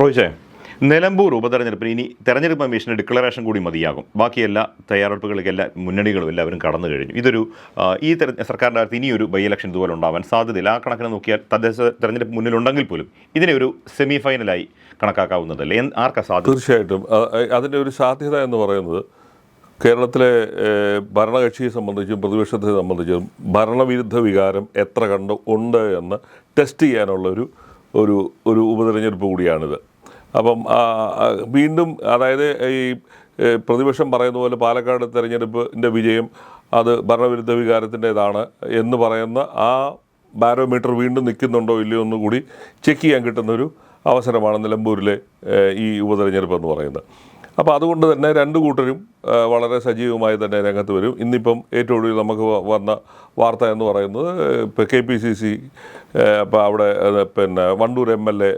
റോയിച്ചേ നിലമ്പൂർ ഉപതെരഞ്ഞെടുപ്പിന് ഇനി തെരഞ്ഞെടുപ്പ് കമ്മീഷന്റെ ഡിക്ലറേഷൻ കൂടി മതിയാകും. ബാക്കി എല്ലാ തയ്യാറെടുപ്പുകളിലേക്ക് എല്ലാ മുന്നണികളും എല്ലാവരും കടന്നു കഴിഞ്ഞു. ഇതൊരു ഈ സർക്കാരിന്റെ അകത്ത് ഇനിയൊരു ബൈ ഇലക്ഷൻ ഇതുപോലെ ഉണ്ടാവാൻ സാധ്യതയില്ല. ആ കണക്കിന് നോക്കിയാൽ തദ്ദേശ തെരഞ്ഞെടുപ്പ് മുന്നിലുണ്ടെങ്കിൽ പോലും ഇതിനെ ഒരു സെമി ഫൈനലായി കണക്കാക്കാവുന്നതല്ലേ ആർക്കാ സാധ്യത? തീർച്ചയായിട്ടും. അതിന്റെ ഒരു സാധ്യത എന്ന് പറയുന്നത് കേരളത്തിലെ ഭരണകക്ഷിയെ സംബന്ധിച്ചും പ്രതിപക്ഷത്തെ സംബന്ധിച്ചും ഭരണവിരുദ്ധ വികാരം എത്ര കണ്ട് ഉണ്ട് എന്ന് ടെസ്റ്റ് ചെയ്യാനുള്ള ഒരു ഒരു ഒരു ഉപതെരഞ്ഞെടുപ്പ് കൂടിയാണിത്. അപ്പം വീണ്ടും അതായത് ഈ പ്രതിപക്ഷം പറയുന്ന പോലെ പാലക്കാട് തെരഞ്ഞെടുപ്പിന്റെ വിജയം അത് ഭരണവിരുദ്ധ വികാരത്തിന്റെതാണ് എന്ന് പറയുന്ന ആ ബാരോമീറ്റർ വീണ്ടും നിൽക്കുന്നുണ്ടോ ഇല്ലയോ എന്ന് കൂടി ചെക്ക് ചെയ്യാൻ കിട്ടുന്നൊരു അവസരമാണ് നിലമ്പൂരിലെ ഈ ഉപതെരഞ്ഞെടുപ്പ് എന്ന് പറയുന്നത്. അപ്പോൾ അതുകൊണ്ട് തന്നെ രണ്ട് കൂട്ടരും വളരെ സജീവമായി തന്നെ രംഗത്ത് വരും. ഇന്നിപ്പം ഏറ്റവും ഒടുവിൽ നമുക്ക് വന്ന വാർത്ത എന്ന് പറയുന്നത് ഇപ്പോൾ കെ പി സി സി അപ്പോൾ അവിടെ പിന്നെ Wandoor M L A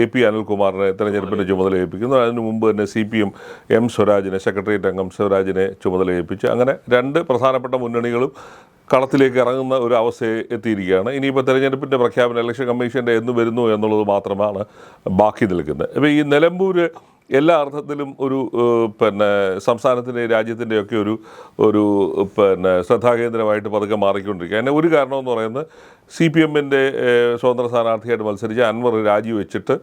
A P അനിൽകുമാറിനെ തെരഞ്ഞെടുപ്പിന്റെ ചുമതല ഏൽപ്പിക്കുന്നു. അതിന് മുമ്പ് തന്നെ സി പി എം എം സ്വരാജിനെ സെക്രട്ടേറിയറ്റ് അംഗം സ്വരാജിനെ ചുമതല ഏൽപ്പിച്ച്. അങ്ങനെ രണ്ട് പ്രധാനപ്പെട്ട മുന്നണികളും കളത്തിലേക്ക് ഇറങ്ങുന്ന ഒരു അവസ്ഥയെ എത്തിയിരിക്കുകയാണ്. ഇനിയിപ്പോൾ തെരഞ്ഞെടുപ്പിന്റെ പ്രഖ്യാപനം ഇലക്ഷൻ കമ്മീഷന്റെ എന്ന് വരുന്നു എന്നുള്ളത് മാത്രമാണ് ബാക്കി നിൽക്കുന്നത്. അപ്പോൾ ഈ നിലമ്പൂർ എല്ലാ അർത്ഥത്തിലും ഒരു പിന്നെ സംസ്ഥാനത്തിന്റെ രാജ്യത്തിന്റെയൊക്കെ ഒരു ഒരു പിന്നെ ശ്രദ്ധാകേന്ദ്രമായിട്ട് പതുക്കെ മാറിക്കൊണ്ടിരിക്കുക. അതിന് ഒരു കാരണമെന്ന് പറയുന്നത് സി പി എമ്മിന്റെ സ്വതന്ത്ര സ്ഥാനാർത്ഥിയായിട്ട് മത്സരിച്ച് അൻവർ രാജിവെച്ചിട്ട്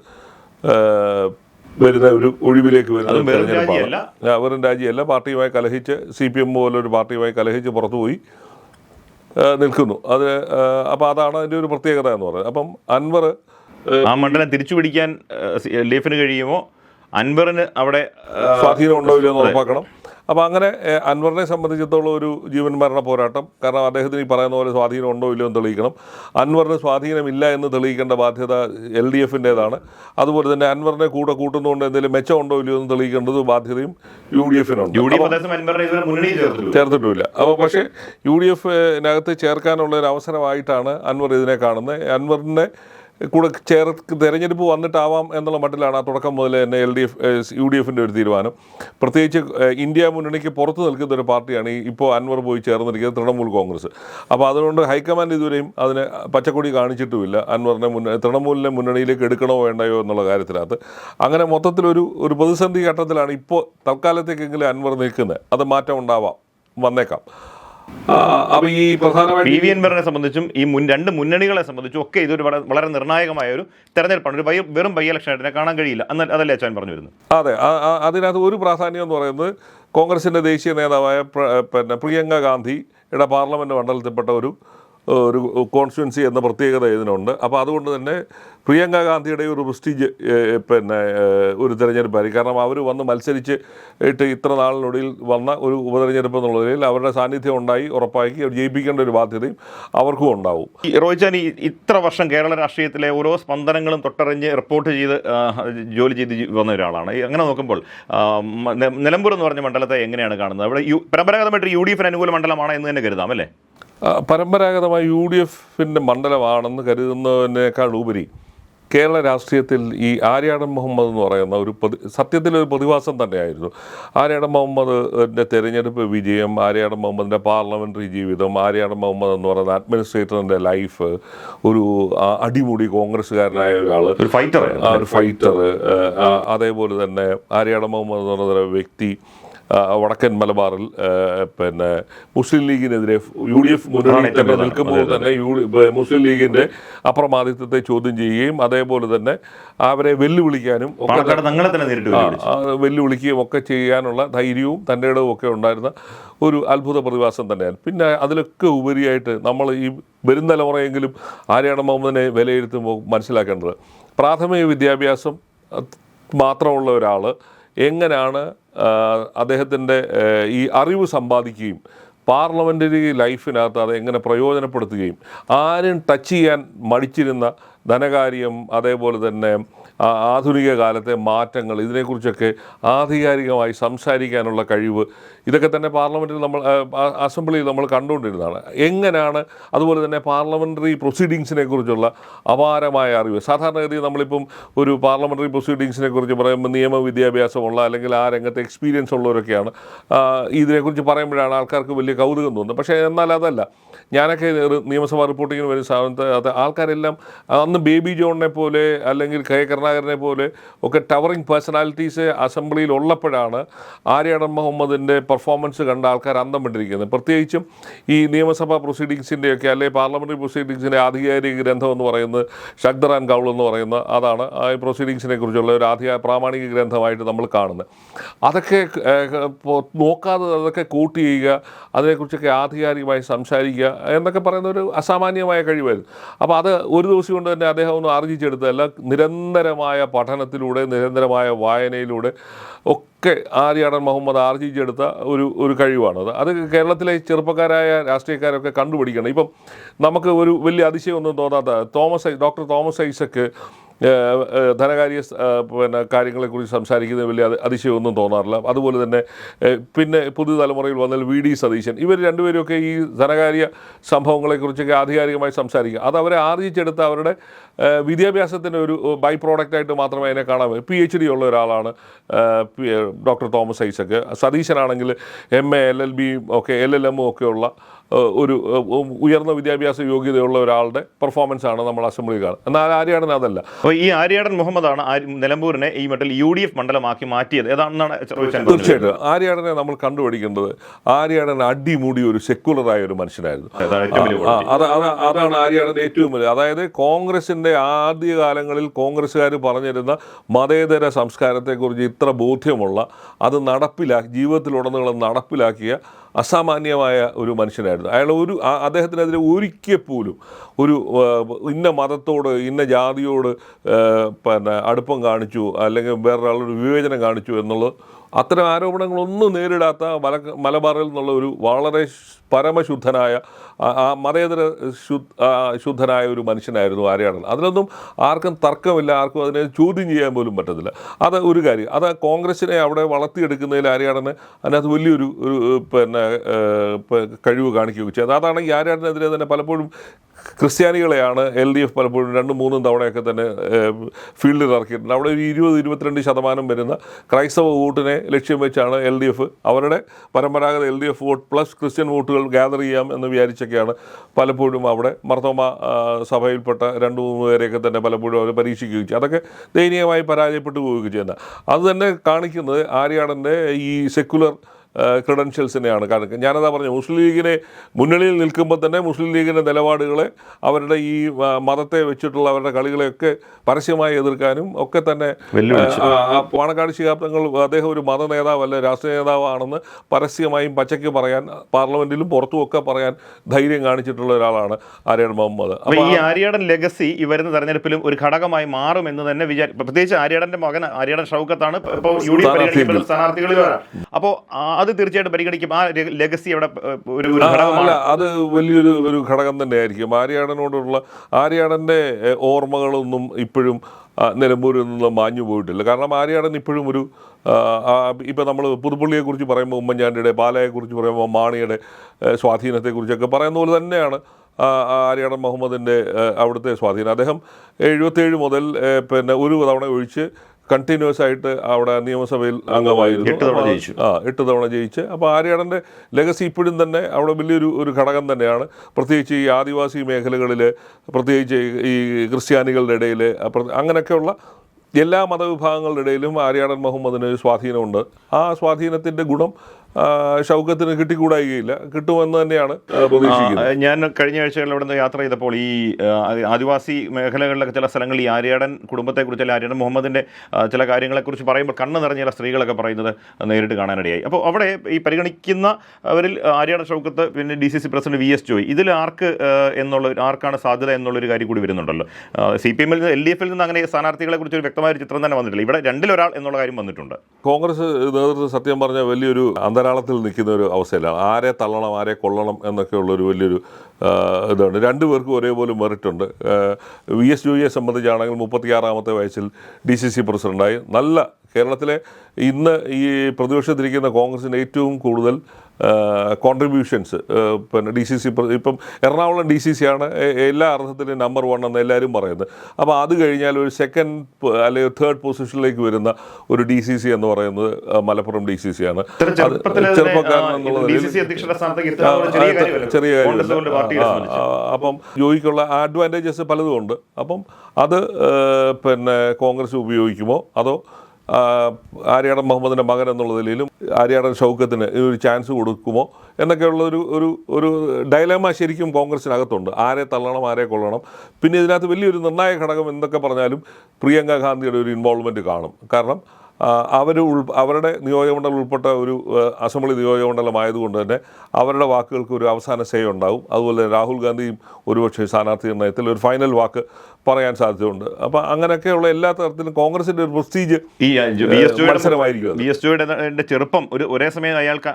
വരുന്ന ഒരു ഒഴിവിലേക്ക് വരുന്ന തെരഞ്ഞെടുപ്പാണ്. രാജിയല്ല. വെറും രാജിയല്ല. പാർട്ടിയുമായി കലഹിച്ച് സി പി എം പോലൊരു പാർട്ടിയുമായി കലഹിച്ച് പുറത്തുപോയി നിൽക്കുന്നു. അത് അപ്പോൾ അതാണ് അതിന്റെ ഒരു പ്രത്യേകത എന്ന് പറയുന്നത്. അപ്പം അൻവർ ആ മണ്ഡലം തിരിച്ചു പിടിക്കാൻ ലീഫിന് കഴിയുമോ? അൻവറിന് അവിടെ സ്വാധീനം ഉണ്ടോ ഇല്ലയോ എന്ന് ഉറപ്പാക്കണം. അപ്പോൾ അങ്ങനെ അൻവറിനെ സംബന്ധിച്ചിടത്തോളം ഒരു ജീവൻ മരണ പോരാട്ടം. കാരണം അദ്ദേഹത്തിന് ഈ പറയുന്ന പോലെ സ്വാധീനം ഉണ്ടോ ഇല്ലയോ എന്ന് തെളിയിക്കണം. അൻവറിന് സ്വാധീനമില്ല എന്ന് തെളിയിക്കേണ്ട ബാധ്യത എൽ ഡി എഫിന്റേതാണ്. അതുപോലെ തന്നെ അൻവറിനെ കൂടെ കൂട്ടുന്നതുകൊണ്ട് എന്തെങ്കിലും മെച്ചം ഉണ്ടോ ഇല്ലയോ എന്ന് തെളിയിക്കേണ്ടത് ബാധ്യതയും യു ഡി എഫിനുണ്ട്. ചേർത്തിട്ടുമില്ല. അപ്പോൾ പക്ഷേ യു ഡി എഫിനകത്ത് ചേർക്കാനുള്ള ഒരു അവസരമായിട്ടാണ് അൻവർ ഇതിനെ കാണുന്നത്. അൻവറിനെ കൂടെ ചേർക്ക് തെരഞ്ഞെടുപ്പ് വന്നിട്ടാവാം എന്നുള്ള മട്ടിലാണ് ആ തുടക്കം മുതൽ തന്നെ L D F U D എഫിന്റെ ഒരു തീരുമാനം. പ്രത്യേകിച്ച് ഇന്ത്യ മുന്നണിക്ക് പുറത്ത് നിൽക്കുന്ന ഒരു പാർട്ടിയാണ് ഇപ്പോൾ അൻവർ പോയി ചേർന്നിരിക്കുന്നത് തൃണമൂൽ കോൺഗ്രസ്. അപ്പോൾ അതുകൊണ്ട് ഹൈക്കമാൻഡ് ഇതുവരെയും അതിന് പച്ചക്കൊടി കാണിച്ചിട്ടുമില്ല. അൻവറിനെ മുന്ന തൃണമൂലിനെ മുന്നണിയിലേക്ക് എടുക്കണോ വേണ്ടയോ എന്നുള്ള കാര്യത്തിനകത്ത്. അങ്ങനെ മൊത്തത്തിലൊരു ഒരു പ്രതിസന്ധി ഘട്ടത്തിലാണ് ഇപ്പോൾ തൽക്കാലത്തേക്കെങ്കിലും അൻവർ നിൽക്കുന്നത്. അത് മാറ്റം ഉണ്ടാവാം വന്നേക്കാം. അപ്പോൾ ഈ പ്രധാനമായിട്ട് പി വി അൻവറിനെ സംബന്ധിച്ചും ഈ മുൻ രണ്ട് മുന്നണികളെ സംബന്ധിച്ചും ഒക്കെ ഇതൊരു വളരെ വളരെ നിർണായകമായ ഒരു തെരഞ്ഞെടുപ്പാണ്. ഒരു ബൈ- വെറും ബൈ ഇലക്ഷൻ ആയിട്ട് കാണാൻ കഴിയില്ല. എന്ന് അതല്ലേ അച്ഛൻ പറഞ്ഞു വരുന്നത് അതെ അതിനകത്ത് ഒരു പ്രാധാന്യം എന്ന് പറയുന്നത് കോൺഗ്രസിന്റെ ദേശീയ നേതാവായ പിന്നെ പ്രിയങ്ക ഗാന്ധിയുടെ പാർലമെന്റ് മണ്ഡലത്തിൽപ്പെട്ട ഒരു ഒരു കോൺസ്റ്റുവൻസി എന്ന പ്രത്യേകത ഇതിനുണ്ട്. അപ്പോൾ അതുകൊണ്ട് തന്നെ പ്രിയങ്ക ഗാന്ധിയുടെ ഒരു പ്രസ്റ്റീജ് പിന്നെ ഒരു തിരഞ്ഞെടുപ്പായിരിക്കും. കാരണം അവർ വന്ന് മത്സരിച്ച് ഇട്ട് ഇത്ര നാളിനുള്ളിൽ വന്ന ഒരു ഉപതെരഞ്ഞെടുപ്പ് എന്നുള്ള നിലയിൽ അവരുടെ സാന്നിധ്യം ഉണ്ടായി ഉറപ്പാക്കി അവർ ജയിപ്പിക്കേണ്ട ഒരു ബാധ്യതയും അവർക്കും ഉണ്ടാവും. റോയിച്ചാൻ ഇത്ര വർഷം കേരള രാഷ്ട്രീയത്തിലെ ഓരോ സ്പന്ദനങ്ങളും തൊട്ടറിഞ്ഞ് റിപ്പോർട്ട് ചെയ്ത് ജോലി ചെയ്ത് വന്ന ഒരാളാണ്. അങ്ങനെ നോക്കുമ്പോൾ നിലമ്പൂർ എന്ന് പറഞ്ഞ മണ്ഡലത്തെ എങ്ങനെയാണ് കാണുന്നത്? അവിടെ പരമ്പരാഗതമായിട്ട് യു ഡി എഫിന് അനുകൂല മണ്ഡലമാണ് എന്ന് തന്നെ കരുതാം അല്ലേ? പരമ്പരാഗതമായി യു ഡി എഫിന്റെ മണ്ഡലമാണെന്ന് കരുതുന്നതിനേക്കാൾ ഉപരി കേരള രാഷ്ട്രീയത്തിൽ ഈ ആര്യാടൻ മുഹമ്മദ് എന്ന് പറയുന്ന ഒരു പ്രതി സത്യത്തിലൊരു പ്രതിഭാസം തന്നെയായിരുന്നു. ആര്യാടൻ മുഹമ്മദിന്റെ തെരഞ്ഞെടുപ്പ് വിജയം ആര്യാടൻ മുഹമ്മദിന്റെ പാർലമെന്ററി ജീവിതം ആര്യാടൻ മുഹമ്മദ് എന്ന് പറയുന്ന അഡ്മിനിസ്ട്രേറ്ററിന്റെ ലൈഫ് ഒരു അടിമുടി കോൺഗ്രസ്സുകാരനായ ഒരാൾ ഒരു ഫൈറ്റർ ഒരു ഫൈറ്റർ അതേപോലെ തന്നെ ആര്യാടൻ മുഹമ്മദ് എന്ന് പറയുന്ന വ്യക്തി വടക്കൻ മലബാറിൽ പിന്നെ മുസ്ലിം ലീഗിനെതിരെ യു ഡി എഫ് മുന്നണി നിൽക്കുമ്പോൾ തന്നെ യു ഡി- മുസ്ലിം ലീഗിന്റെ അപ്രമാദിത്വത്തെ ചോദ്യം ചെയ്യുകയും അതേപോലെ തന്നെ അവരെ വെല്ലുവിളിക്കാനും വെല്ലുവിളിക്കുകയും ഒക്കെ ചെയ്യാനുള്ള ധൈര്യവും തന്റെ ഇടവും ഒക്കെ ഉണ്ടായിരുന്ന ഒരു അത്ഭുത പ്രതിഭാസം തന്നെയാണ്. പിന്നെ അതിലൊക്കെ ഉപരിയായിട്ട് നമ്മൾ ഈ വരും തലമുറയെങ്കിലും ആര്യാണ മുഹമ്മദിനെ വിലയിരുത്തുമ്പോൾ മനസ്സിലാക്കേണ്ടത്? പ്രാഥമിക വിദ്യാഭ്യാസം മാത്രമുള്ള ഒരാൾ എങ്ങനെയാണ് അദ്ദേഹത്തിന്റെ ഈ അറിവ് സമ്പാദിക്കുകയും പാർലമെന്ററി ലൈഫിനകത്ത് അത് എങ്ങനെ പ്രയോജനപ്പെടുത്തുകയും ആരും ടച്ച് ചെയ്യാൻ മടിച്ചിരുന്ന ധനകാര്യം അതേപോലെ തന്നെ ആധുനിക കാലത്തെ മാറ്റങ്ങൾ ഇതിനെക്കുറിച്ചൊക്കെ ആധികാരികമായി സംസാരിക്കാനുള്ള കഴിവ് ഇതൊക്കെ തന്നെ പാർലമെന്റിൽ നമ്മൾ അസംബ്ലിയിൽ നമ്മൾ കണ്ടുകൊണ്ടിരുന്നതാണ്. എങ്ങനെയാണ് അതുപോലെ തന്നെ പാർലമെന്ററി പ്രൊസീഡിങ്സിനെ കുറിച്ചുള്ള അപാരമായ അറിവ്? സാധാരണഗതിയിൽ നമ്മളിപ്പം ഒരു പാർലമെന്ററി പ്രൊസീഡിങ്സിനെ കുറിച്ച് പറയുമ്പോൾ നിയമ വിദ്യാഭ്യാസമുള്ള അല്ലെങ്കിൽ ആ രംഗത്തെ എക്സ്പീരിയൻസ് ഉള്ളവരൊക്കെയാണ്. ഇതിനെക്കുറിച്ച് പറയുമ്പോഴാണ് ആൾക്കാർക്ക് വലിയ കൗതുകം തോന്നുന്നത്. പക്ഷേ എന്നാൽ അതല്ല. ഞാനൊക്കെ നിയമസഭാ റിപ്പോർട്ടിങ്ങിന് വരുന്ന സ്ഥാപനത്തെ ആൾക്കാരെല്ലാം അന്ന് ബേബി ജോണിനെ പോലെ അല്ലെങ്കിൽ കെ കരുണാകരനെ പോലെ ഒക്കെ ടവറിങ് പേഴ്സണാലിറ്റീസ് അസംബ്ലിയിൽ ഉള്ളപ്പോഴാണ് ആര്യാടൻ മുഹമ്മദിന്റെ പെർഫോമൻസ് കണ്ട ആൾക്കാർ അന്തം വിട്ടിരിക്കുന്നത്. പ്രത്യേകിച്ചും ഈ നിയമസഭാ പ്രൊസീഡിങ്സിന്റെയൊക്കെ അല്ലെങ്കിൽ പാർലമെന്ററി പ്രൊസീഡിങ്സിന്റെ ആധികാരിക ഗ്രന്ഥം എന്ന് പറയുന്നത് ഷഗ്ദർ ആൻഡ് കൗൾ എന്ന് പറയുന്ന അതാണ് ആ പ്രൊസീഡിങ്സിനെ കുറിച്ചുള്ള ഒരു ആധികാര പ്രാമാണിക ഗ്രന്ഥമായിട്ട് നമ്മൾ കാണുന്നത്. അതൊക്കെ നോക്കാതെ അതൊക്കെ കൂട്ടി ചെയ്യുക അതിനെക്കുറിച്ചൊക്കെ ആധികാരികമായി സംസാരിക്കുക എന്നൊക്കെ പറയുന്ന ഒരു അസാമാന്യമായ കഴിവായിരുന്നു. അപ്പോൾ അത് ഒരു ദിവസം കൊണ്ട് തന്നെ അദ്ദേഹം ഒന്നും ആർജിച്ചെടുത്തതല്ല നിരന്തരമായ പഠനത്തിലൂടെ നിരന്തരമായ വായനയിലൂടെ ഒക്കെ ആര്യാടൻ മുഹമ്മദ് ആർജിച്ചെടുത്ത ഒരു ഒരു കഴിവാണത് അത് കേരളത്തിലെ ചെറുപ്പക്കാരായ രാഷ്ട്രീയക്കാരൊക്കെ കണ്ടുപിടിക്കണം. ഇപ്പം നമുക്ക് ഒരു വലിയ അതിശയമൊന്നും തോന്നാത്ത തോമസ് ഡോക്ടർ തോമസ് ഐസക്ക് ധനകാര്യ പിന്നെ കാര്യങ്ങളെക്കുറിച്ച് സംസാരിക്കുന്നത് വലിയ അതി- അതിശയമൊന്നും തോന്നാറില്ല. അതുപോലെ തന്നെ പിന്നെ പുതുതലമുറയിൽ വന്നാൽ വി ഡി സതീശൻ. ഇവർ രണ്ടുപേരുമൊക്കെ ഈ ധനകാര്യ സംഭവങ്ങളെക്കുറിച്ചൊക്കെ ആധികാരികമായി സംസാരിക്കുക. അത് അവരെ ആർജിച്ചെടുത്ത അവരുടെ വിദ്യാഭ്യാസത്തിന്റെ ഒരു ബൈ പ്രോഡക്റ്റായിട്ട് മാത്രമേ അതിനെ കാണാൻ പി എച്ച് ഡി ഉള്ള ഒരാളാണ് ഡോക്ടർ തോമസ് ഐസക്ക് സതീശനാണെങ്കിൽ എം എ എൽ എൽ ബിയും ഒക്കെ എൽ എൽ എമ്മും ഒക്കെ ഉള്ള ഒരു ഉയർന്ന വിദ്യാഭ്യാസ യോഗ്യതയുള്ള ഒരാളുടെ പെർഫോമൻസ് ആണ് നമ്മൾ അസംബ്ലി കാണുന്നത്. എന്നാൽ ആര്യാടൻ അതല്ല. അപ്പോൾ ഈ ആര്യാടൻ മുഹമ്മദാണ് നിലമ്പൂരിനെ ഈ മട്ടിൽ യു ഡി എഫ് മണ്ഡലമാക്കി മാറ്റിയത്. ഏതാണെന്നാണ് തീർച്ചയായിട്ടും. ആര്യാടനെ നമ്മൾ കണ്ടുപിടിക്കേണ്ടത് ആര്യാടൻ അടിമൂടി ഒരു സെക്യുലറായ ഒരു മനുഷ്യനായിരുന്നു. അതാണ് ഏറ്റവും വലിയ ആ, അത് അത് അതാണ് ആര്യാടന്റെ ഏറ്റവും വലിയ അതായത് കോൺഗ്രസിന്റെ ആദ്യകാലങ്ങളിൽ കോൺഗ്രസ്സുകാർ പറഞ്ഞിരുന്ന മതേതര സംസ്കാരത്തെക്കുറിച്ച് ഇത്ര ബോധ്യമുള്ള അത് നടപ്പിലാക്കി ജീവിതത്തിലുടനീളം നടപ്പിലാക്കിയ അസാമാന്യമായ ഒരു മനുഷ്യനായിരുന്നു. അയാൾ ഒരു അദ്ദേഹത്തിനെതിരെ ഒരിക്കൽ പോലും ഒരു ഇന്ന മതത്തോട് ഇന്ന ജാതിയോട് പിന്നെ അടുപ്പം കാണിച്ചു അല്ലെങ്കിൽ വേറൊരാളൊരു വിവേചനം കാണിച്ചു എന്നുള്ളത് അത്തരം ആരോപണങ്ങളൊന്നും നേരിടാത്ത മല മലബാറിൽ നിന്നുള്ള ഒരു വളരെ പരമശുദ്ധനായ ആ- മതേതര ശുദ്ധ ശുദ്ധനായ ഒരു മനുഷ്യനായിരുന്നു ആര്യാടൻ. അതിനൊന്നും ആർക്കും തർക്കമില്ല ആർക്കും അതിനെ ചോദ്യം ചെയ്യാൻ പോലും പറ്റത്തില്ല. അത് ഒരു കാര്യം. അത് കോൺഗ്രസിനെ അവിടെ വളർത്തിയെടുക്കുന്നതിൽ ആര്യാടന് അതിനകത്ത് വലിയൊരു ഒരു പിന്നെ കഴിവ് കാണിക്കുകയൊക്കെ ചെയ്തു. അതാണെങ്കിൽ ആര്യാടനെതിരെ തന്നെ പലപ്പോഴും ക്രിസ്ത്യാനികളെയാണ് എൽ ഡി എഫ് പലപ്പോഴും രണ്ടും മൂന്നും തവണയൊക്കെ തന്നെ ഫീൽഡിൽ ഇറക്കിയിട്ടുണ്ട് അവിടെ ഒരു ഇരുപത് ഇരുപത്തിരണ്ട് ശതമാനം വരുന്ന ക്രൈസ്തവ വോട്ടിനെ ലക്ഷ്യം വെച്ചാണ് എൽ ഡി എഫ്. അവരുടെ പരമ്പരാഗത L D F vote plus Christian വോട്ടുകൾ ഗ്യാദർ ചെയ്യാം എന്ന് വിചാരിച്ചൊക്കെയാണ് പലപ്പോഴും അവിടെ മർത്തോമ സഭയിൽപ്പെട്ട രണ്ട് മൂന്ന് പേരെയൊക്കെ തന്നെ പലപ്പോഴും അവർ പരീക്ഷിക്കുകയും ചെയ്യും അതൊക്കെ ദയനീയമായി പരാജയപ്പെട്ടു പോവുകയും ചെയ്യുന്നത്. അത് തന്നെ കാണിക്കുന്നത് ആര്യാടന്റെ ഈ സെക്കുലർ ക്രെഡൻഷ്യൽസിനെയാണ് കാരണം ഞാനതാ പറഞ്ഞു മുസ്ലിം ലീഗിനെ മുന്നണിയിൽ നിൽക്കുമ്പോൾ തന്നെ മുസ്ലിം ലീഗിന്റെ നിലപാടുകളെ അവരുടെ ഈ മതത്തെ വെച്ചിട്ടുള്ള അവരുടെ കളികളെയൊക്കെ പരസ്യമായി എതിർക്കാനും ഒക്കെ തന്നെ പാണക്കാട് ശിഹാബ്ദങ്ങൾ അദ്ദേഹം ഒരു മത നേതാവല്ല രാഷ്ട്രീയ നേതാവാണെന്ന് പരസ്യമായും പച്ചയ്ക്ക് പറയാൻ പാർലമെന്റിലും പുറത്തുമൊക്കെ പറയാൻ ധൈര്യം കാണിച്ചിട്ടുള്ള ഒരാളാണ് ആര്യാടൻ മുഹമ്മദ്. അപ്പോൾ ഈ ആര്യാടൻ ലെഗസി ഈ വരുന്ന തെരഞ്ഞെടുപ്പിലും ഒരു ഘടകമായി മാറും എന്ന് തന്നെ വിചാരി പ്രത്യേകിച്ച് ആര്യടന്റെ മകൻ ആര്യാടൻ ഷൗക്കത്താണ്. ഇപ്പോൾ യു ഡി എഫ് സ്ഥാനാർത്ഥികളിൽ അപ്പോൾ അത് തീർച്ചയായിട്ടും പരിഗണിക്കും. ആ ലെഗസി അവിടെ ഒരു ഘടകമാണ്. അത് വലിയൊരു ഒരു ഘടകം തന്നെയായിരിക്കും. ആര്യാടനോടുള്ള ആര്യാടന്റെ ഓർമ്മകളൊന്നും ഇപ്പോഴും നിലമ്പൂരിൽ നിന്ന് മാഞ്ഞു പോയിട്ടില്ല. കാരണം ആര്യാടൻ ഇപ്പോഴും ഒരു ഇപ്പം നമ്മൾ പുതുപ്പള്ളിയെക്കുറിച്ച് പറയുമ്പോൾ ഉമ്മൻചാണ്ടിയുടെ പാലയെക്കുറിച്ച് പറയുമ്പോൾ മാണിയുടെ സ്വാധീനത്തെക്കുറിച്ചൊക്കെ പറയുന്ന പോലെ തന്നെയാണ് ആര്യാടൻ മുഹമ്മദിന്റെ അവിടുത്തെ സ്വാധീനം. അദ്ദേഹം എഴുപത്തേഴ് മുതൽ പിന്നെ ഒരു തവണ ഒഴിച്ച് കണ്ടിന്യൂസ് ആയിട്ട് അവിടെ നിയമസഭയിൽ അംഗമായിരുന്നു. എട്ട് തവണ ജയിച്ചു. ആ എട്ട് തവണ ജയിച്ച്. അപ്പോൾ ആര്യാടന്റെ ലെഗസി ഇപ്പോഴും തന്നെ അവിടെ വലിയൊരു ഒരു ഘടകം തന്നെയാണ്. പ്രത്യേകിച്ച് ഈ ആദിവാസി മേഖലകളിൽ പ്രത്യേകിച്ച് ഈ ക്രിസ്ത്യാനികളുടെ ഇടയിൽ അങ്ങനെയൊക്കെയുള്ള എല്ലാ മതവിഭാഗങ്ങളുടെ ഇടയിലും ആര്യാടൻ മുഹമ്മദിന് ഒരു സ്വാധീനമുണ്ട്. ആ സ്വാധീനത്തിന്റെ ഗുണം ഷൗക്കത്തിന് കിട്ടിക്കൂടായികയില്ല. കിട്ടുമെന്ന് തന്നെയാണ് പ്രതീക്ഷിക്കുന്നത്. ഞാൻ കഴിഞ്ഞ ആഴ്ചകളിൽ അവിടെ നിന്ന് യാത്ര ചെയ്തപ്പോൾ ഈ ആദിവാസി മേഖലകളിലൊക്കെ ചില സ്ഥലങ്ങളിൽ ഈ ആര്യാടൻ കുടുംബത്തെക്കുറിച്ച് അല്ലെങ്കിൽ ആര്യാടൻ മുഹമ്മദിന്റെ ചില കാര്യങ്ങളെക്കുറിച്ച് പറയുമ്പോൾ കണ്ണ് നിറഞ്ഞ ചില സ്ത്രീകളൊക്കെ പറയുന്നത് നേരിട്ട് കാണാനിടയായി. അപ്പോൾ അവിടെ ഈ പരിഗണിക്കുന്ന അവരിൽ ആര്യാടൻ ഷൗക്കത്ത് പിന്നെ D C C president V S Joy ഇതിൽ ആർക്ക് എന്നുള്ള ആർക്കാണ് സാധ്യത എന്നുള്ളൊരു കാര്യം കൂടി വരുന്നുണ്ടല്ലോ. സി പി എമ്മിൽ നിന്ന് എൽ ഡി എഫിൽ നിന്ന് അങ്ങനെ സ്ഥാനാർത്ഥികളെ കുറിച്ച് ഒരു വ്യക്തമായ ഒരു ചിത്രം തന്നെ വന്നിട്ടില്ല. ഇവിടെ രണ്ടിലൊരാൾ എന്നുള്ള കാര്യം വന്നിട്ടുണ്ട്. കോൺഗ്രസ് നേതൃത്വം സത്യം പറഞ്ഞ വലിയൊരു അന്തരാളത്തിൽ നിൽക്കുന്ന ഒരു അവസ്ഥയിലാണ് ആരെ തള്ളണം ആരെ കൊള്ളണം എന്നൊക്കെയുള്ളൊരു വലിയൊരു ഇതാണ്. രണ്ടുപേർക്കും ഒരേപോലെ മെറിറ്റുണ്ട്. വി എസ് ജോയിയെ സംബന്ധിച്ചാണെങ്കിൽ മുപ്പത്തിയാറാമത്തെ വയസ്സിൽ ഡി സി സി പ്രസിഡന്റായി നല്ല കേരളത്തിലെ ഇന്ന് ഈ പ്രതിപക്ഷത്തിരിക്കുന്ന കോൺഗ്രസിന് ഏറ്റവും കൂടുതൽ കോൺട്രിബ്യൂഷൻസ് പിന്നെ ഡി സി സി ഇപ്പം എറണാകുളം ഡി സി സി ആണ് എല്ലാ അർത്ഥത്തിലും നമ്പർ വൺ എന്ന് എല്ലാവരും പറയുന്നത്. അപ്പോൾ അത് കഴിഞ്ഞാൽ ഒരു സെക്കൻഡ് അല്ലെങ്കിൽ തേർഡ് പൊസിഷനിലേക്ക് വരുന്ന ഒരു ഡി സി സി എന്ന് പറയുന്നത് മലപ്പുറം ഡി സി സി ആണ്. ചെറുപ്പക്കാരൻ എന്നുള്ള ചെറിയ കാര്യമല്ല. അപ്പം ജോയിക്കുള്ള അഡ്വാന്റേജസ് പലതും ഉണ്ട്. അപ്പം അത് പിന്നെ കോൺഗ്രസ് ഉപയോഗിക്കുമോ? അതോ ആര്യാടൻ മുഹമ്മദിന്റെ മകൻ എന്നുള്ള ആര്യാടൻ ഷൗക്കത്തിന് ഒരു ചാൻസ് കൊടുക്കുമോ എന്നൊക്കെയുള്ള ഒരു ഒരു ഒരു ഡയലമ ശരിക്കും കോൺഗ്രസിനകത്തുണ്ട്. ആരെ തള്ളണം ആരെ കൊള്ളണം. പിന്നെ ഇതിനകത്ത് വലിയൊരു നിർണായക ഘടകം എന്തൊക്കെ പറഞ്ഞാലും പ്രിയങ്ക ഗാന്ധിയുടെ ഒരു ഇൻവോൾവ്മെന്റ് കാണും. കാരണം അവർ ഉൾ അവരുടെ നിയോജകമണ്ഡലം ഉൾപ്പെട്ട ഒരു അസംബ്ലി നിയോജകമണ്ഡലമായതുകൊണ്ട് തന്നെ അവരുടെ വാക്കുകൾക്ക് ഒരു അവസാന സേ ഉണ്ടാവും. അതുപോലെ രാഹുൽ ഗാന്ധിയും ഒരുപക്ഷെ സ്ഥാനാർത്ഥി നിർണയത്തിൽ ഒരു ഫൈനൽ വാക്ക് പറയാൻ സാധ്യതയുണ്ട്. അപ്പം അങ്ങനെയൊക്കെയുള്ള എല്ലാ തരത്തിലും കോൺഗ്രസിന്റെ ഒരു പ്രസ്റ്റീജ് ഈ ബി എസ് ജോയുടെ മത്സരമായിരിക്കും. ബി എസ് ജോയുടെ ചെറുപ്പം ഒരു ഒരേ സമയം അയാൾക്ക്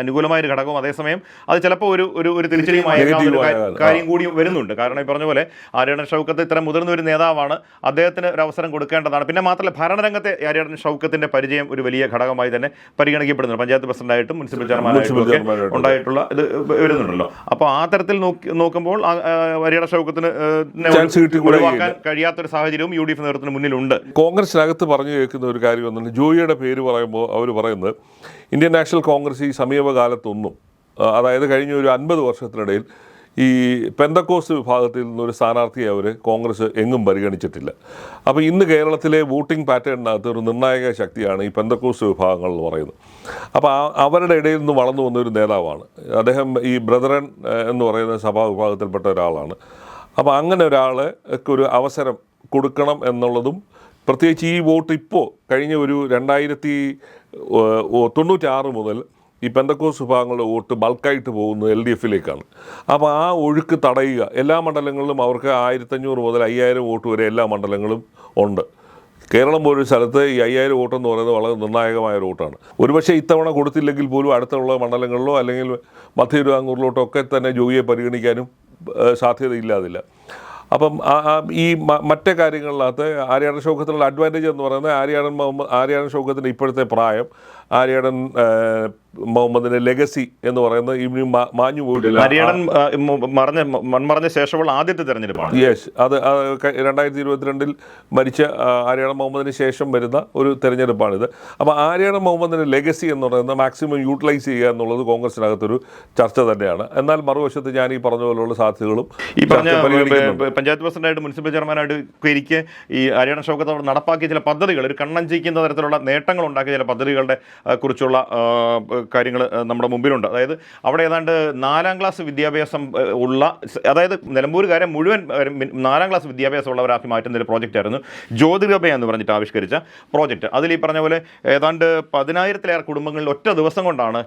അനുകൂലമായ ഒരു ഘടകവും അതേസമയം അത് ചിലപ്പോൾ ഒരു ഒരു ഒരു തിരിച്ചടിയുമായ കാര്യം കൂടി വരുന്നുണ്ട്. കാരണം ഈ പറഞ്ഞ പോലെ ആര്യാടൻ ഷൗക്കത്ത് ഇത്ര മുതിർന്ന ഒരു നേതാവാണ് അദ്ദേഹത്തിന് ഒരു അവസരം കൊടുക്കേണ്ടതാണ്. പിന്നെ മാത്രമല്ല ഭരണരംഗത്തെ ആര്യാടൻ ഷൗക്കത്തിന്റെ പരിചയം ഒരു വലിയ ഘടകമായി തന്നെ പരിഗണിക്കപ്പെടുന്നുണ്ട്. പഞ്ചായത്ത് പ്രസിഡന്റായിട്ടും മുനിസിപ്പൽ ചെയർമാനായിട്ടും. ഉണ്ടായിട്ടുള്ള ഇത് വരുന്നുണ്ടല്ലോ. അപ്പോൾ ആ തരത്തിൽ നോക്കി നോക്കുമ്പോൾ ആര്യാടൻ ഷൗക്കത്തിന് ഒഴിവാക്കാൻ കഴിയാത്തൊരു സാഹചര്യവും യു ഡി എഫ് നേതൃത്വത്തിന് മുന്നിലുണ്ട്. കോൺഗ്രസിനകത്ത് പറഞ്ഞു കേൾക്കുന്ന ഒരു കാര്യം ഒന്നുണ്ട് ജോയിയുടെ പേര് പറയുമ്പോൾ അവർ പറയുന്നത് ഇന്ത്യൻ നാഷണൽ കോൺഗ്രസ് ഈ സമീപകാലത്തൊന്നും അതായത് കഴിഞ്ഞ ഒരു അൻപത് വർഷത്തിനിടയിൽ ഈ പെന്തക്കോസ് വിഭാഗത്തിൽ നിന്നൊരു സ്ഥാനാർത്ഥിയെ അവർ കോൺഗ്രസ് എങ്ങും പരിഗണിച്ചിട്ടില്ല. അപ്പോൾ ഇന്ന് കേരളത്തിലെ വോട്ടിംഗ് പാറ്റേണിനകത്ത് ഒരു നിർണായക ശക്തിയാണ് ഈ പെന്തക്കോസ് വിഭാഗങ്ങൾ എന്ന് പറയുന്നത്. അപ്പോൾ അവരുടെ ഇടയിൽ നിന്ന് വളർന്നു വന്ന ഒരു നേതാവാണ്. അദ്ദേഹം ഈ ബ്രദറൻ എന്ന് പറയുന്ന സഭാ വിഭാഗത്തിൽപ്പെട്ട ഒരാളാണ്. അപ്പോൾ അങ്ങനെ ഒരാളെ ഒരു അവസരം കൊടുക്കണം എന്നുള്ളതും പ്രത്യേകിച്ച് ഈ വോട്ട് ഇപ്പോൾ കഴിഞ്ഞ ഒരു രണ്ടായിരത്തി തൊണ്ണൂറ്റാറ് മുതൽ ഈ പെന്തക്കോസ് വിഭാഗങ്ങളുടെ വോട്ട് ബൾക്കായിട്ട് പോകുന്നത് എൽ ഡി എഫിലേക്കാണ്. അപ്പോൾ ആ ഒഴുക്ക് തടയുക എല്ലാ മണ്ഡലങ്ങളിലും അവർക്ക് ആയിരത്തഞ്ഞൂറ് മുതൽ അയ്യായിരം വോട്ട് വരെ എല്ലാ മണ്ഡലങ്ങളും ഉണ്ട്. കേരളം പോലൊരു സ്ഥലത്ത് ഈ അയ്യായിരം വോട്ട് എന്ന് പറയുന്നത് വളരെ നിർണായകമായ ഒരു വോട്ടാണ്. ഒരുപക്ഷെ ഇത്തവണ കൊടുത്തില്ലെങ്കിൽ പോലും അടുത്തുള്ള മണ്ഡലങ്ങളിലോ അല്ലെങ്കിൽ മധ്യ ഒക്കെ തന്നെ ജോയിയെ പരിഗണിക്കാനും സാധ്യതയില്ലാതില്ല. അപ്പം ഈ മറ്റേ കാര്യങ്ങളിനകത്ത് ആര്യാടൻ ഷൗക്കത്തിനുള്ള അഡ്വാന്റേജ് എന്ന് പറയുന്നത് ആര്യാടൻ മുഹമ്മദ് ആര്യാടൻ ഷൗക്കത്തിന്റെ ഇപ്പോഴത്തെ പ്രായം ആര്യാടൻ മുഹമ്മദിന്റെ മുഹമ്മദിന്റെ ലെഗസി എന്ന് പറയുന്നത് ഇനി മാഞ്ഞു പോയിട്ടില്ല. ഹരിയാണൻ മറഞ്ഞ മൺമറഞ്ഞ ശേഷമുള്ള ആദ്യത്തെ തെരഞ്ഞെടുപ്പാണ്. യെസ് അത് രണ്ടായിരത്തി ഇരുപത്തിരണ്ടിൽ മരിച്ച ആര്യടൻ ആര്യാടൻ മുഹമ്മദിന് ശേഷം വരുന്ന ഒരു തെരഞ്ഞെടുപ്പാണിത്. അപ്പോൾ ആര്യടൻ മുഹമ്മദിന്റെ ലെഗസി എന്ന് പറയുന്നത് മാക്സിമം യൂട്ടിലൈസ് ചെയ്യുക എന്നുള്ളത് കോൺഗ്രസിനകത്തൊരു ചർച്ച തന്നെയാണ്. എന്നാൽ മറുവശത്ത് ഞാൻ ഈ പറഞ്ഞ പോലുള്ള സാധ്യതകളും ഈ പറഞ്ഞ പഞ്ചായത്ത് പ്രസിഡന്റായിട്ട് മുനിസിപ്പൽ ചെയർമാനായിട്ട് ഇരിക്കെ ഈ ഹരിയാണ ഷൗക്കത്ത് അവർ നടപ്പാക്കിയ ചില പദ്ധതികൾ ഒരു കണ്ണഞ്ചിക്കുന്ന തരത്തിലുള്ള നേട്ടങ്ങൾ ഉണ്ടാക്കിയ ചില പദ്ധതികളുടെ കുറിച്ചുള്ള കാര്യങ്ങൾ നമ്മുടെ മുമ്പിലുണ്ട്. അതായത് അവിടെ ഏതാണ്ട് നാലാം ക്ലാസ് വിദ്യാഭ്യാസം ഉള്ള അതായത് നിലമ്പൂരുകാരെ മുഴുവൻ നാലാം ക്ലാസ് വിദ്യാഭ്യാസം ഉള്ളവരാക്കി മാറ്റുന്ന ഒരു പ്രോജക്റ്റ് ആയിരുന്നു ജ്യോതിരഭ എന്ന് പറഞ്ഞിട്ട് ആവിഷ്കരിച്ച പ്രോജക്റ്റ്. അതിൽ ഈ പറഞ്ഞ പോലെ ഏതാണ്ട് പതിനായിരത്തിലേറെ കുടുംബങ്ങളിൽ ഒറ്റ ദിവസം കൊണ്ടാണ്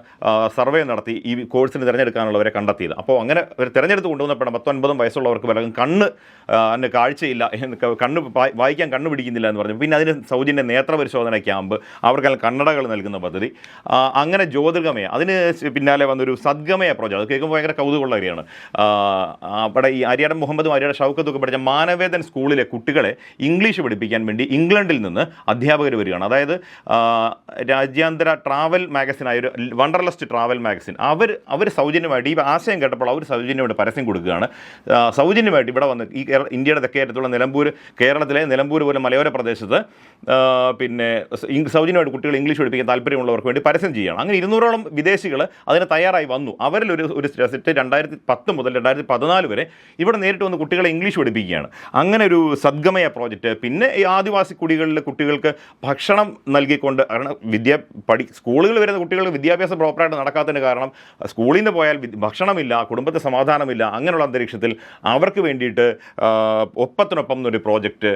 സർവേ നടത്തി ഈ കോഴ്സിന് തിരഞ്ഞെടുക്കാനുള്ളവരെ കണ്ടെത്തിയത്. അപ്പോൾ അങ്ങനെ ഒരു തിരഞ്ഞെടുത്ത് കൊണ്ടുവന്നപ്പോൾ പത്തൊൻപതും വയസ്സുള്ളവർക്ക് പലരും കണ്ണ് അതിന് കാഴ്ചയില്ല കണ്ണ് വായിക്കാൻ കണ്ണ് പിടിക്കുന്നില്ല എന്ന് പറഞ്ഞു. പിന്നെ അതിന് സൗജന്യ നേത്ര പരിശോധന ക്യാമ്പ് അവർക്കെല്ലാം കണ്ണടകൾ നൽകുന്ന പദ്ധതി. അങ്ങനെ ജ്യോതിർഗമയ അതിന് പിന്നാലെ വന്നൊരു സദ്ഗമയ പ്രോജക്റ്റ് അത് കേൾക്കുമ്പോൾ ഭയങ്കര കൗതുകമുള്ള കാര്യമാണ്. അവിടെ ഈ അരിയാടൻ മുഹമ്മദും അരിയാടൻ ഷൗക്കത്തും ഒക്കെ പഠിച്ച മാനവേദൻ സ്കൂളിലെ കുട്ടികളെ ഇംഗ്ലീഷ് പഠിപ്പിക്കാൻ വേണ്ടി ഇംഗ്ലണ്ടിൽ നിന്ന് അധ്യാപകർ വരികയാണ്. അതായത് രാജ്യാന്തര ട്രാവൽ മാഗസിനായ ഒരു വണ്ടർലസ്റ്റ് ട്രാവൽ മാഗസിൻ അവർ അവർ സൗജന്യമായിട്ട് ഈ ആശയം കേട്ടപ്പോൾ അവർ സൗജന്യമായിട്ട് പരസ്യം കൊടുക്കുകയാണ്. സൗജന്യമായിട്ട് ഇവിടെ വന്ന് ഈ കേരള ഇന്ത്യയുടെ തെക്കേറ്റത്തുള്ള നിലമ്പൂർ കേരളത്തിലെ നിലമ്പൂർ പോലെ മലയോര പ്രദേശത്ത് പിന്നെ സൗജന്യമായിട്ട് കുട്ടികൾ ഇംഗ്ലീഷ് പഠിപ്പിക്കാൻ താല്പര്യമുള്ളവർക്ക് വേണ്ടി പരസ്യം ചെയ്യണം അങ്ങനെ ഇരുന്നൂറോളം വിദേശികൾ അതിന് തയ്യാറായി വന്നു. അവരിൽ ഒരു ഒരു സെറ്റ് രണ്ടായിരത്തി പത്ത് മുതൽ രണ്ടായിരത്തി പതിനാല് വരെ ഇവിടെ നേരിട്ട് വന്ന് കുട്ടികളെ ഇംഗ്ലീഷ് പഠിപ്പിക്കുകയാണ്. അങ്ങനെ ഒരു സദ്ഗമയ പ്രോജക്റ്റ്. പിന്നെ ഈ ആദിവാസി കുടികളിലെ കുട്ടികൾക്ക് ഭക്ഷണം നൽകിക്കൊണ്ട് കാരണം വിദ്യ പഠി സ്കൂളുകളിൽ വരുന്ന കുട്ടികൾക്ക് വിദ്യാഭ്യാസം പ്രോപ്പറായിട്ട് നടക്കാത്തതിന് കാരണം സ്കൂളിൽ നിന്ന് പോയാൽ ഭക്ഷണമില്ല കുടുംബത്തെ സമാധാനമില്ല അങ്ങനെയുള്ള അന്തരീക്ഷത്തിൽ അവർക്ക് വേണ്ടിയിട്ട് ഒപ്പത്തിനൊപ്പം എന്നൊരു പ്രോജക്റ്റ്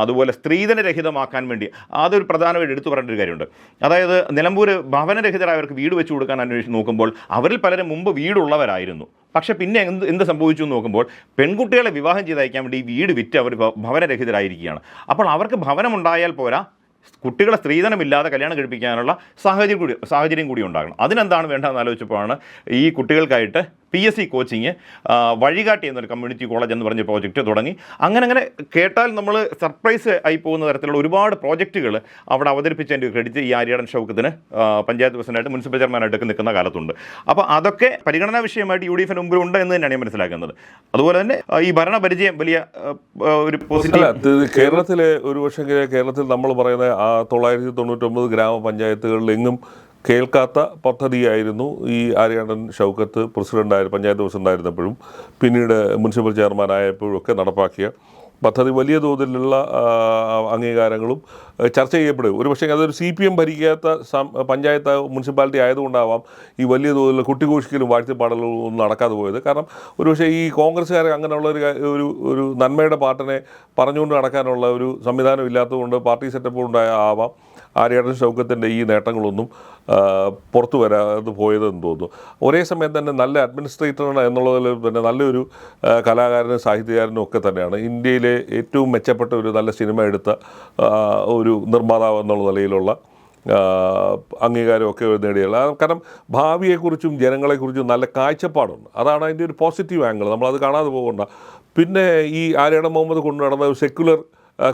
അതുപോലെ സ്ത്രീധനരഹിതമാക്കാൻ വേണ്ടി അതൊരു പ്രധാനമായിട്ട് എടുത്തു പറയേണ്ട ഒരു കാര്യമുണ്ട്. അതായത് നിലമ്പൂർ ഭവനരഹിതരായവർക്ക് വീട് വെച്ചു കൊടുക്കാൻ അന്വേഷിച്ച് നോക്കുമ്പോൾ അവരിൽ പലരും മുമ്പ് വീടുള്ളവരായിരുന്നു. പക്ഷേ പിന്നെ എന്ത് എന്ത് സംഭവിച്ചു എന്ന് നോക്കുമ്പോൾ പെൺകുട്ടികളെ വിവാഹം ചെയ്തയക്കാൻ വേണ്ടി ഈ വീട് വിറ്റ് അവർ ഭവനരഹിതരായിരിക്കുകയാണ്. അപ്പോൾ അവർക്ക് ഭവനമുണ്ടായാൽ പോരാ കുട്ടികളെ സ്ത്രീധനമില്ലാതെ കല്യാണം കഴിപ്പിക്കാനുള്ള സാഹചര്യം കൂടി സാഹചര്യം കൂടി ഉണ്ടാകണം. അതിനെന്താണ് വേണ്ടതെന്ന് ആലോചിച്ചപ്പോഴാണ് ഈ കുട്ടികൾക്കായിട്ട് P S C coaching Vazhikatti എന്നൊരു കമ്മ്യൂണിറ്റി കോളേജ് എന്ന് പറഞ്ഞ പ്രോജക്റ്റ് തുടങ്ങി. അങ്ങനെ അങ്ങനെ കേട്ടാൽ നമ്മൾ സർപ്രൈസ് ആയി പോകുന്ന തരത്തിലുള്ള ഒരുപാട് പ്രോജക്റ്റുകൾ അവിടെ അവതരിപ്പിച്ചതിന്റെ ക്രെഡിറ്റ് ഈ ആര്യാടൻ ഷൗക്കത്തിന് പഞ്ചായത്ത് പ്രസിഡന്റായിട്ട് മുനിസിപ്പൽ ചെയർമാനായിട്ടൊക്കെ നിൽക്കുന്ന കാലത്തുണ്ട്. അപ്പോൾ അതൊക്കെ പരിഗണനാ വിഷയമായിട്ട് യു ഡി എഫിന് മുമ്പിൽ ഉണ്ട് എന്ന് തന്നെയാണ് ഞാൻ മനസ്സിലാക്കുന്നത്. അതുപോലെ തന്നെ ഈ ഭരണപരിചയം വലിയ ഒരു പോസിറ്റീവ് കേരളത്തിലെ ഒരു പക്ഷേ കേരളത്തിൽ നമ്മൾ പറയുന്ന ആ തൊള്ളായിരത്തി തൊണ്ണൂറ്റൊമ്പത് ഗ്രാമപഞ്ചായത്തുകളിൽ എങ്ങും കേൾക്കാത്ത പദ്ധതിയായിരുന്നു ഈ ആര്യാടൻ ഷൗക്കത്ത് പ്രസിഡന്റായ പഞ്ചായത്ത് പ്രസിഡന്റായിരുന്നപ്പോഴും പിന്നീട് മുനിസിപ്പൽ ചെയർമാനായപ്പോഴും ഒക്കെ നടപ്പാക്കിയ പദ്ധതി. വലിയ തോതിലുള്ള അംഗീകാരങ്ങളും ചർച്ച ചെയ്യപ്പെടും. ഒരു പക്ഷേ അതൊരു സി പി എം ഭരിക്കാത്ത പഞ്ചായത്ത് മുനിസിപ്പാലിറ്റി ആയതുകൊണ്ടാവാം ഈ വലിയ തോതിലുള്ള കുട്ടികോഷിക്കലും വാഴ്ത്തിപ്പാടലും ഒന്നും നടക്കാതെ പോയത്. കാരണം ഒരു പക്ഷേ ഈ കോൺഗ്രസ്സുകാരെ അങ്ങനെയുള്ള ഒരു ഒരു ഒരു നന്മയുടെ പാട്ടിനെ പറഞ്ഞുകൊണ്ട് നടക്കാനുള്ള ഒരു സംവിധാനം ഇല്ലാത്തതുകൊണ്ട് പാർട്ടി സെറ്റപ്പ് ഉണ്ടായ ആവാം. ആര്യാടൻ ഷൗക്കത്തിന്റെ ഈ നേട്ടങ്ങളൊന്നും പുറത്തു വരാതെ പോയതെന്ന് തോന്നുന്നു. ഒരേ സമയം തന്നെ നല്ല അഡ്മിനിസ്ട്രേറ്ററാണ് എന്നുള്ളതിൽ പിന്നെ നല്ലൊരു കലാകാരനും സാഹിത്യകാരനും ഒക്കെ തന്നെയാണ്. ഇന്ത്യയിലെ ഏറ്റവും മെച്ചപ്പെട്ട ഒരു നല്ല സിനിമ എടുത്ത ഒരു നിർമ്മാതാവ് എന്നുള്ള നിലയിലുള്ള അംഗീകാരമൊക്കെ നേടിയുള്ള കാരണം ഭാവിയെക്കുറിച്ചും ജനങ്ങളെക്കുറിച്ചും നല്ല കാഴ്ചപ്പാടുണ്ട്. അതാണ് അതിന്റെ ഒരു പോസിറ്റീവ് ആംഗിൾ. നമ്മളത് കാണാതെ പോകണ്ട. പിന്നെ ഈ ആര്യാടൻ മുഹമ്മദ് കൊണ്ടു നടന്ന സെക്യുലർ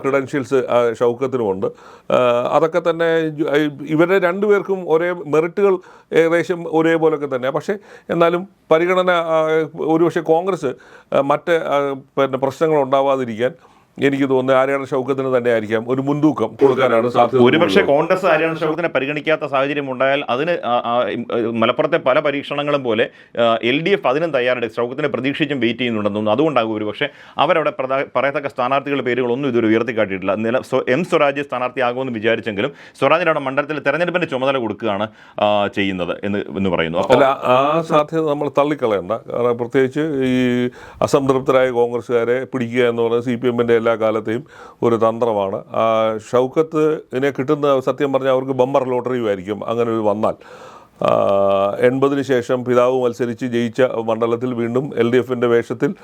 ക്രിഡൻഷ്യൽസ് ഷൗക്കത്തിനുമുണ്ട്. അതൊക്കെ തന്നെ ഇവരുടെ രണ്ടുപേർക്കും ഒരേ മെറിറ്റുകൾ ഏകദേശം ഒരേപോലൊക്കെ തന്നെ പക്ഷേ എന്നാലും പരിഗണന ഒരുപക്ഷെ കോൺഗ്രസ് മറ്റ് പിന്നെ പ്രശ്നങ്ങൾ ഉണ്ടാവാതിരിക്കാൻ എനിക്ക് തോന്നുന്നത് ആര്യാടൻ ഷൗക്കത്തിന് തന്നെ ആയിരിക്കാം ഒരു മുൻതൂക്കം കൊടുക്കാനാണ് സാധ്യത ഒരുപക്ഷെ. കോൺഗ്രസ് ഹരിയാണ ഷൗക്കത്തിനെ പരിഗണിക്കാത്ത സാഹചര്യം ഉണ്ടായാൽ അതിന് മലപ്പുറത്തെ പല പരീക്ഷണങ്ങളും പോലെ എൽ ഡി എഫ് അതിനും തയ്യാറെടുത്ത് ഷൗക്കത്തിനെ പ്രതീക്ഷിച്ചും വെയിറ്റ് ചെയ്യുന്നുണ്ടെന്ന് തോന്നുന്നു. അതുകൊണ്ടാകും ഒരുപക്ഷെ അവരവിടെ പറയത്തക്ക സ്ഥാനാർത്ഥികളുടെ പേരുകളൊന്നും ഇതുവരെ ഉയർത്തിക്കാട്ടിയിട്ടില്ല. നില എം സ്വരാജ് സ്ഥാനാർത്ഥിയാകുമെന്ന് വിചാരിച്ചെങ്കിലും സ്വരാജിന് അവിടെ മണ്ഡലത്തിൽ തെരഞ്ഞെടുപ്പിന്റെ ചുമതല കൊടുക്കുകയാണ് ചെയ്യുന്നത് എന്ന് എന്ന് പറയുന്നു. അപ്പോൾ അല്ല ആ സാധ്യത നമ്മൾ തള്ളിക്കളയണ്ട. കാരണം പ്രത്യേകിച്ച് ഈ അസംതൃപ്തരായ കോൺഗ്രസ്സുകാരെ പിടിക്കുക എന്ന് പറയുന്നത് സി പി എമ്മിന്റെ എല്ലാ കാലത്തെയും ഒരു തന്ത്രമാണ്. ഷൗക്കത്ത് ഷൗക്കത്തിനെ കിട്ടുന്ന സത്യം പറഞ്ഞാൽ അവർക്ക് ബമ്പർ ലോട്ടറിയുമായിരിക്കും അങ്ങനെ ഒരു വന്നാൽ. എൺപതിന് ശേഷം പിതാവ് മത്സരിച്ച് ജയിച്ച മണ്ഡലത്തിൽ വീണ്ടും എൽ ഡി എഫിന്റെ വേഷത്തിൽ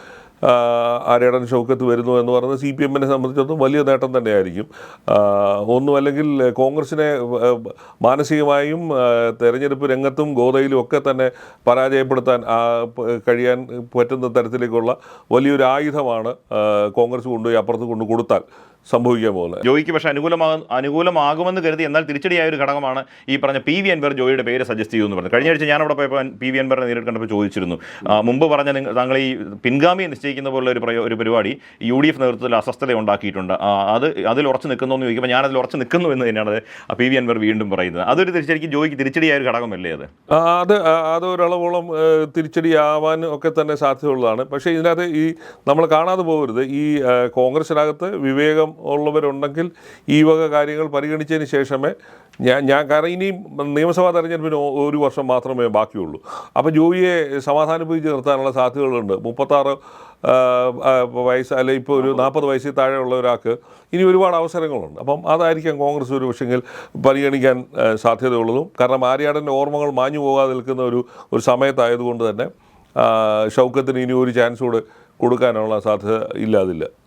ആരേടൻ ഷൗക്കത്ത് വരുന്നു എന്ന് പറയുന്നത് സി പി എമ്മിനെ സംബന്ധിച്ചിടത്തോളം വലിയ നേട്ടം തന്നെയായിരിക്കും. ഒന്നുമല്ലെങ്കിൽ കോൺഗ്രസിനെ മാനസികമായും തെരഞ്ഞെടുപ്പ് രംഗത്തും ഗോതയിലും ഒക്കെ തന്നെ പരാജയപ്പെടുത്താൻ കഴിയാൻ പറ്റുന്ന തരത്തിലേക്കുള്ള വലിയൊരു ആയുധമാണ് കോൺഗ്രസ് കൊണ്ടുപോയി അപ്പുറത്ത് കൊണ്ട് കൊടുത്താൽ. സംഭവിക്കാൻ പോകുന്നത് ജോയിക്ക് പക്ഷേ അനുകൂലമാ അനുകൂലമാകുമെന്ന് കരുതി എന്നാൽ തിരിച്ചടിയായ ഒരു ഘടകമാണ് ഈ പറഞ്ഞ പി വി അൻവർ ജോയിയുടെ പേര് സജസ്റ്റ് ചെയ്യുമെന്ന് പറഞ്ഞു. കഴിഞ്ഞ ആഴ്ച ഞാൻ അവിടെ പോയപ്പോൾ പി വി അൻവറിനെ നേരിട്ട് കണ്ടപ്പോൾ ചോദിച്ചിരുന്നു. മുമ്പ് പറഞ്ഞ താങ്കൾ ഈ പിൻഗാമിയെ നിശ്ചയിക്കുന്ന പോലുള്ള ഒരു ഒരു പരിപാടി യു ഡി എഫ് നേതൃത്വത്തിൽ അസ്വസ്ഥത ഉണ്ടാക്കിയിട്ടുണ്ട്. അത് അതിൽ ഉറച്ചു നിൽക്കുന്നു എന്ന് ചോദിക്കുമ്പോൾ ഞാൻ അതിൽ ഉറച്ച് നിൽക്കുന്നു എന്ന് തന്നെയാണ് പി വി അൻവർ വീണ്ടും പറയുന്നത്. അതൊരു തിരിച്ചടിക്ക് ജോയിക്ക് തിരിച്ചടിയായ ഒരു ഘടകമല്ലേ അത്? അത് അത് ഒരളവോളം തിരിച്ചടിയാവാൻ ഒക്കെ തന്നെ സാധ്യതയുള്ളതാണ്. പക്ഷേ ഇതിനകത്ത് ഈ നമ്മൾ കാണാതെ പോകരുത്. ഈ കോൺഗ്രസിനകത്ത് വിവേകം ഉള്ളവരുണ്ടെങ്കിൽ ഈ വക കാര്യങ്ങൾ പരിഗണിച്ചതിന് ശേഷമേ ഞാൻ ഞാൻ കാരണം ഇനിയും നിയമസഭാ തെരഞ്ഞെടുപ്പിന് ഒരു വർഷം മാത്രമേ ബാക്കിയുള്ളൂ. അപ്പോൾ ജോയിയെ സമാധാനിപ്പിച്ച് നിർത്താനുള്ള സാധ്യതകളുണ്ട്. മുപ്പത്താറ് വയസ്സ് അല്ലെ ഇപ്പോൾ ഒരു നാൽപ്പത് വയസ്സിൽ താഴെയുള്ള ഒരാൾക്ക് ഇനി ഒരുപാട് അവസരങ്ങളുണ്ട്. അപ്പം അതായിരിക്കാം കോൺഗ്രസ് ഒരു പക്ഷെങ്കിൽ പരിഗണിക്കാൻ സാധ്യതയുള്ളതും. കാരണം ആര്യാടന്റെ ഓർമ്മകൾ മാഞ്ഞു പോകാതെ നിൽക്കുന്ന ഒരു ഒരു സമയത്തായതുകൊണ്ട് തന്നെ ഷൗക്കത്തിന് ഇനി ഒരു ചാൻസ് കൂടെ കൊടുക്കാനുള്ള സാധ്യത ഇല്ലാതില്ല.